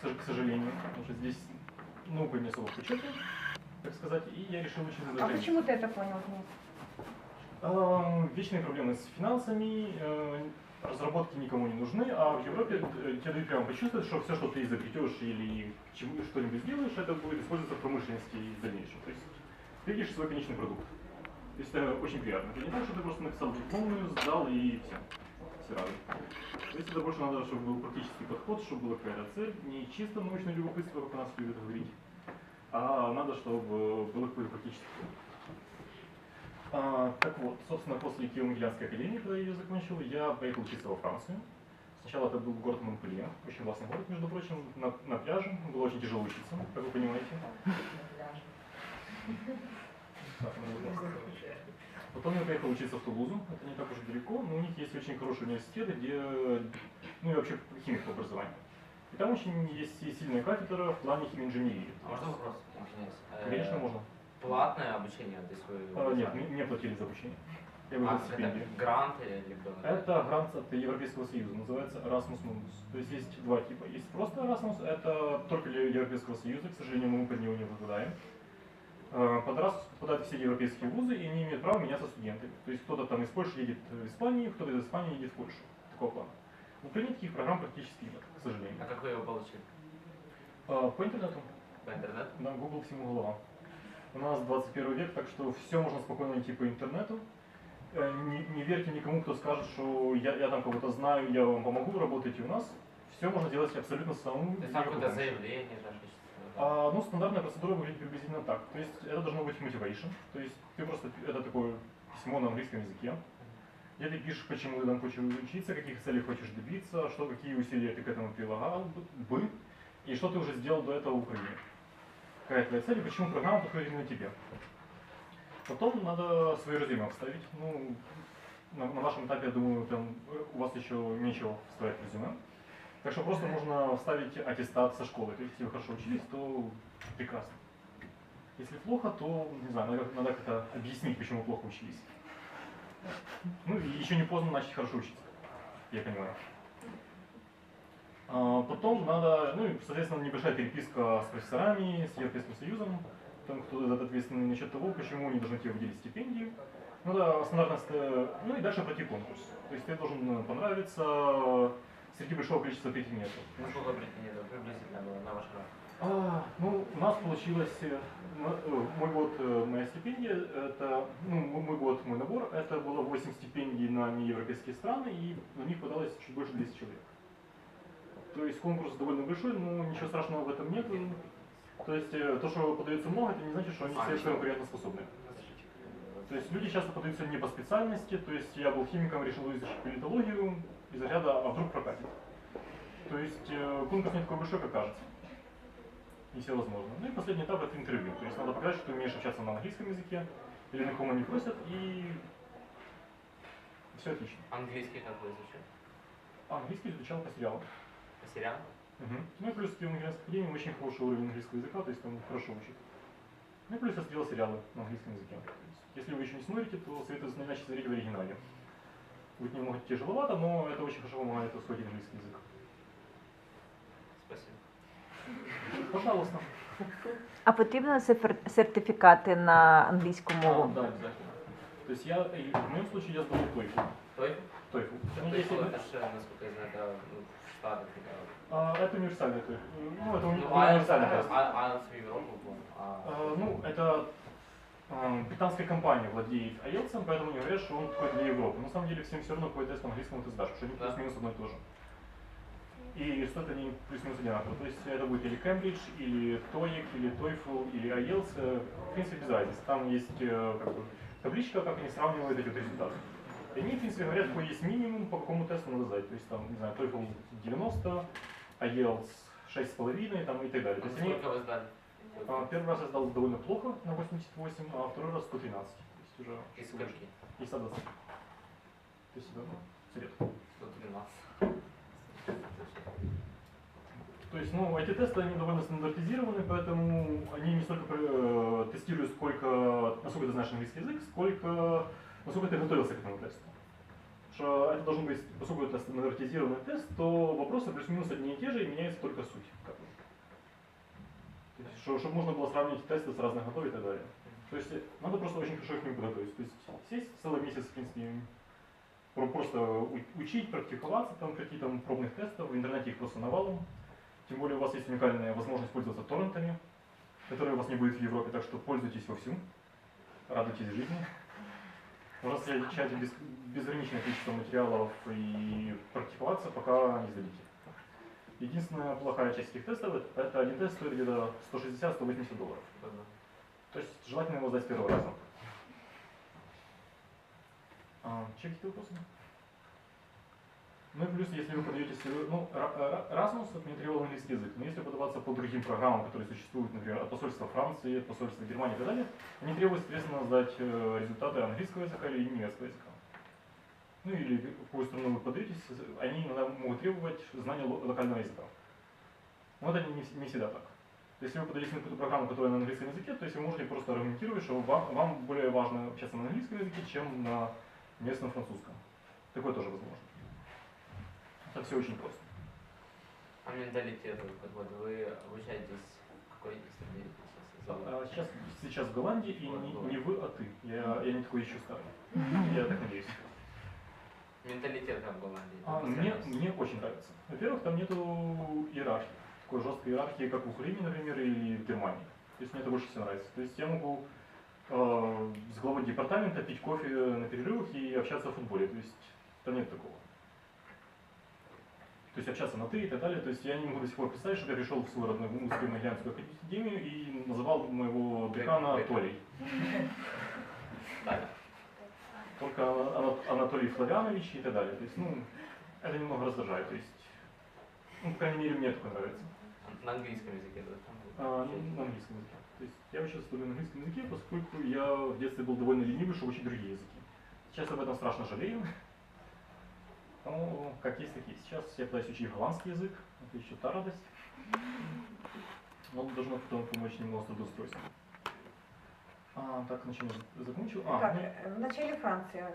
к сож- к сожалению, потому что здесь наука не особо почете, так сказать, и я решил учиться за А почему ты это понял, Вечные проблемы с финансами, э, разработки никому не нужны, а в Европе э, тебе дают прямо почувствовать, что все, что ты изобретешь или чему- что-нибудь сделаешь, это будет использоваться в промышленности и в дальнейшем. То есть ты видишь свой конечный продукт. То есть это очень приятно. Это не так, что ты просто написал дипломную, сдал и все. Все рады. То есть это больше надо, чтобы был практический подход, чтобы была какая-то цель, не чисто научное любопытство, как у нас любят говорить, а надо, чтобы был какой-то практический подход. А, так вот, собственно, после Киево-Могилянской академии, когда я ее закончил, я поехал учиться во Францию. Сначала это был город Монпелье, очень классный город, между прочим, на, на пляже. Было очень тяжело учиться, как вы понимаете. Потом я поехал учиться в Тулузу, это не так уж и далеко, но у них есть очень хорошие университеты, где, ну, я вообще химик по образованию. И там очень есть и сильная кафедра в плане химинженерии. А можно вопрос? Э, Конечно, можно. Платное обучение ты свое? А, нет, мне, мне платили за обучение. Я А, это грант или либо... Это грант от Европейского Союза, называется Erasmus Mundus. То есть есть два типа. Есть просто Erasmus, это только для Европейского Союза, к сожалению, мы под него не попадаем. Э, Под попадают все европейские вузы, и они имеют право меняться студентами. То есть кто-то там из Польши едет в Испанию, кто-то из Испании едет в Польшу. Такого плана. В Украине таких программ практически нет, к сожалению. А как вы его получили? Э, По интернету, По интернету? на Google всему голова. У нас 21 век, так что все можно спокойно найти по интернету. Э, Не, не верьте никому, кто скажет, что я, я там кого-то знаю, я вам помогу, работайте у нас. Все можно делать абсолютно самому. То есть без там никакой какое-то заявление даже? А, ну, стандартная процедура выглядит приблизительно так. То есть это должно быть motivation. То есть ты просто, это такое письмо на английском языке, где ты пишешь, почему ты там хочешь учиться, каких целей хочешь добиться, что, какие усилия ты к этому прилагал бы, и что ты уже сделал до этого в Украине. Какая твоя цель и почему программа подходит именно тебе. Потом надо свое резюме вставить. Ну, на, на вашем этапе, я думаю, там э, у вас еще нечего вставить резюме. Так что просто можно вставить аттестат со школы. Если вы хорошо учились, то прекрасно. Если плохо, то, не знаю, надо, надо как-то объяснить, почему плохо учились. Ну и еще не поздно начать хорошо учиться, я понимаю. А, Потом надо, ну и, соответственно, небольшая переписка с профессорами, с Европейским Союзом, там, кто ответственный насчет того, почему они должны тебе выделить стипендию. Ну да, стандартно, ст- ну и дальше пройти конкурс. То есть тебе должен понравиться среди большого количества претендентов. Ну, сколько претендентов приблизительно было на ваш грант? А, ну, у нас получилось, э, э, мой год, э, моя стипендия, это, ну, мой год, мой набор, это было 8 стипендий на неевропейские страны, и на них подалось чуть больше 200 человек. То есть конкурс довольно большой, но ничего страшного в этом нет. То есть то, что подается много, это не значит, что они А, все конкурентоспособны. То есть люди часто подаются не по специальности, то есть я был химиком, решил изучить политологию из ряда, а вдруг прокатит. То есть э, конкурс не такой большой, как кажется. И все возможно. Ну и последний этап это интервью. То есть надо показать, что ты умеешь общаться на английском языке, или на каком они просят, и все отлично. Английский как вы изучали? Английский изучал по сериалам. По сериалам? Мгм. Ну и плюс в Киево-Могилянской академии очень хороший уровень английского языка, то есть там хорошо учат. Ну и плюс я смотрел сериалы на английском языке. Есть, если вы еще не смотрите, то советую начать смотреть в оригинале Будет немного тяжеловато, но это очень хорошо помогает усвоить английский язык. Спасибо. Пожалуйста. А потрібно сефер- сертифікати на англійську А, мову? да, обязательно. То есть я, и в моем случае я сдал TOEFL. TOEFL? TOEFL. Ну, TOEFL если- это же, насколько я знаю, это ну, в Штатах. это- А, это универсальный TOEFL. Ну, это уни- Ну, IELTS, универсальный тест. а- IELTS в Европу, а А, Ну, это а, британская компания владеет IELTS, поэтому они говорят, что он такой для Европы. На самом деле всем все равно какой тест английскому ты сдашь, потому что они Да. плюс-минус одно и то же. И стоят они плюс-минус одинаково. То есть это будет или Cambridge, или TOEIC, или TOEFL, или IELTS. В принципе, без разницы. Там есть э, как бы, табличка, как они сравнивают эти вот результаты. И они, в принципе, говорят, какой есть минимум, по какому тесту надо сдать. То есть там, не знаю, TOEFL 90, IELTS 6,5 там, и так далее. То есть они, сколько вы сдали? А, Первый раз я сдал довольно плохо на 88, а второй раз 113. То есть уже Из больше. скольки? И 120. То есть это ну, сред. 113. То есть, ну, эти тесты, они довольно стандартизированы, поэтому они не столько э, тестируют, сколько, насколько ты знаешь английский язык, сколько, насколько ты готовился к этому тесту. Потому что это должен быть, поскольку это стандартизированный тест, то вопросы плюс-минус одни и те же, и меняется только суть. Как бы. То есть, что- чтобы можно было сравнить тесты с разных готов и так далее. То есть э, надо просто очень хорошо к ним подготовиться. То есть сесть целый месяц, в принципе, про- просто у- учить, практиковаться, там какие-то пробных тестов, в интернете их просто навалом. Тем более у вас есть уникальная возможность пользоваться торрентами, которые у вас не будет в Европе, так что пользуйтесь вовсю, радуйтесь жизни. Можно скачать без, безграничное количество материалов и практиковаться, пока не сдадите. Единственная плохая часть этих тестов – это один тест стоит где-то 160-180 долларов. То есть желательно его сдать с первого раза. А, Че какие-то вопросы? Ну и плюс, если вы подаетесь, ну, Ра- Ра- Erasmus это не требовал английский язык, но если подаваться по другим программам, которые существуют, например, от посольства Франции, от посольства Германии и так далее, они требуют, соответственно, сдать э, результаты английского языка или немецкого языка. Ну или в какую страну вы подаетесь, они иногда могут требовать знания ло- локального языка. Но это не, не всегда так. Если вы подаетесь на какую-то программу, которая на английском языке, то есть вы можете просто аргументировать, что вам, вам более важно общаться на английском языке, чем на местном французском. Такое тоже возможно. Это все очень просто. А менталитет, вот, вы обучаетесь в какой стране сейчас? А сейчас, сейчас в Голландии, и не, не вы, а ты. Я, я не такой еще старый. Я так надеюсь. Менталитет в Голландии? А, там мне, мне очень нравится. Во-первых, там нету иерархии. Такой жесткой иерархии, как в Украине, например, или в Германии. То есть мне это больше всего нравится. То есть я могу э, с главой департамента пить кофе на перерывах и общаться о футболе. То есть там нет такого. То есть общаться на ты и так далее. То есть я не могу до сих пор представить, что я пришел в свою родную музыкальную Маглянскую академию и называл моего декана Дек- Толей. Только Ана- Анатолий Флавянович и так далее. То есть, ну, это немного раздражает. То есть, ну, по крайней мере, мне такое нравится. на английском языке, да? А, ну, на английском языке. То есть, я сейчас говорю на английском языке, поскольку я в детстве был довольно ленивый, чтобы учить другие языки. Сейчас об этом страшно жалею. Ну, как есть, так есть. Сейчас я пытаюсь учить голландский язык. Это еще та радость. Но должно потом помочь немного с трудоустройством. А, так, на чем я закончил? А, Так, ну, э, в начале Франция.